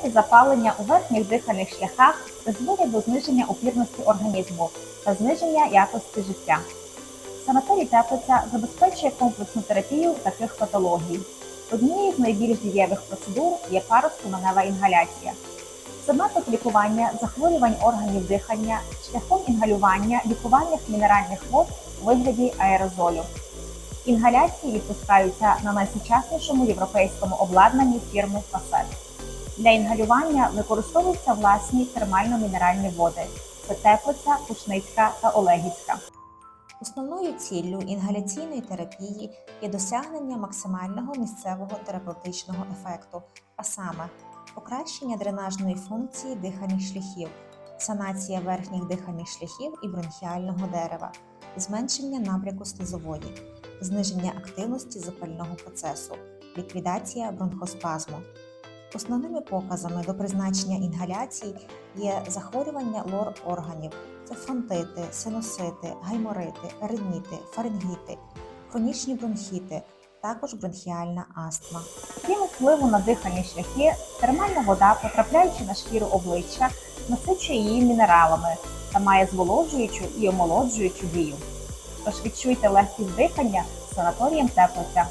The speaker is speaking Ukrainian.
Часті запалення у верхніх дихальних шляхах призводять до зниження опірності організму та зниження якості життя. Санаторій Теплиця забезпечує комплексну терапію таких патологій. Однією з найбільш дієвих процедур є паростоманева інгаляція. Це метод лікування захворювань органів дихання шляхом інгалювання лікувальних мінеральних вод у вигляді аерозолю. Інгаляції відпускаються на найсучаснішому європейському обладнанні фірми Фасет. Для інгалювання використовуються власні термально-мінеральні води. Це Пушницька та Олегівська. Основною ціллю інгаляційної терапії є досягнення максимального місцевого терапевтичного ефекту, а саме покращення дренажної функції дихальних шляхів, санація верхніх дихальних шляхів і бронхіального дерева, зменшення набряку слизової, зниження активності запального процесу, ліквідація бронхоспазму. Основними показами до призначення інгаляцій є захворювання лор органів, це фронтити, синусити, гайморити, риніти, фарингіти, хронічні бронхіти, також бронхіальна астма. Крім впливу на дихальні шляхи, термальна вода, потрапляючи на шкіру обличчя, насичує її мінералами та має зволожуючу і омолоджуючу дію. Тож відчуйте легкість дихання санаторієм теплиця.